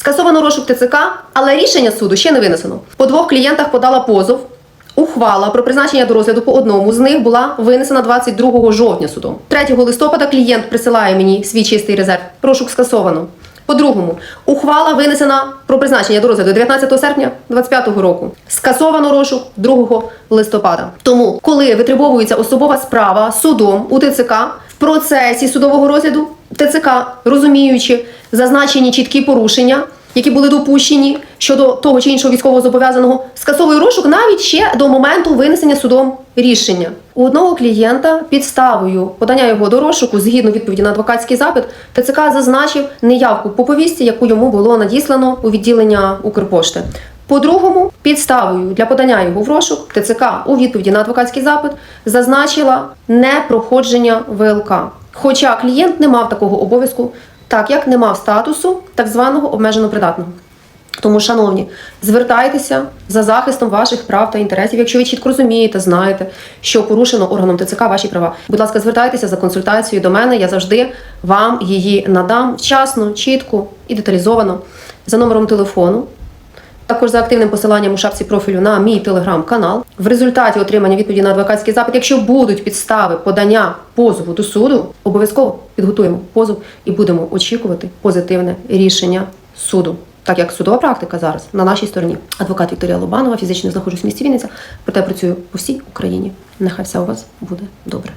Скасовано розшук ТЦК, але рішення суду ще не винесено. По двох клієнтах подала позов. Ухвала про призначення до розгляду по одному з них була винесена 22 жовтня судом. 3 листопада клієнт присилає мені свій чистий резерв. Розшук скасовано. По-другому, ухвала винесена про призначення до розгляду 19 серпня 2025 року. Скасовано розшук 2 листопада. Тому, коли витребовується особова справа судом у ТЦК в процесі судового розгляду ТЦК, розуміючи зазначені чіткі порушення, які були допущені щодо того чи іншого військового зобов'язаного, скасовує розшук навіть ще до моменту винесення судом рішення. У одного клієнта підставою подання його до розшуку згідно відповіді на адвокатський запит, ТЦК зазначив неявку по повістці, яку йому було надіслано у відділення Укрпошти. По-другому, підставою для подання його в розшук ТЦК у відповіді на адвокатський запит зазначила непроходження ВЛК. Хоча клієнт не мав такого обов'язку, так як не мав статусу так званого обмежено придатного. Тому, шановні, звертайтеся за захистом ваших прав та інтересів, якщо ви чітко розумієте, знаєте, що порушено органом ТЦК ваші права. Будь ласка, звертайтеся за консультацією до мене. Я завжди вам її надам вчасно, чітко і деталізовано за номером телефону. Також за активним посиланням у шапці профілю на мій телеграм-канал. В результаті отримання відповіді на адвокатський запит, якщо будуть підстави подання позову до суду, обов'язково підготуємо позов і будемо очікувати позитивне рішення суду. Так як судова практика зараз на нашій стороні. Адвокат Вікторія Лобанова, фізично знаходжусь в місті Вінниця, проте працюю по всій Україні. Нехай все у вас буде добре.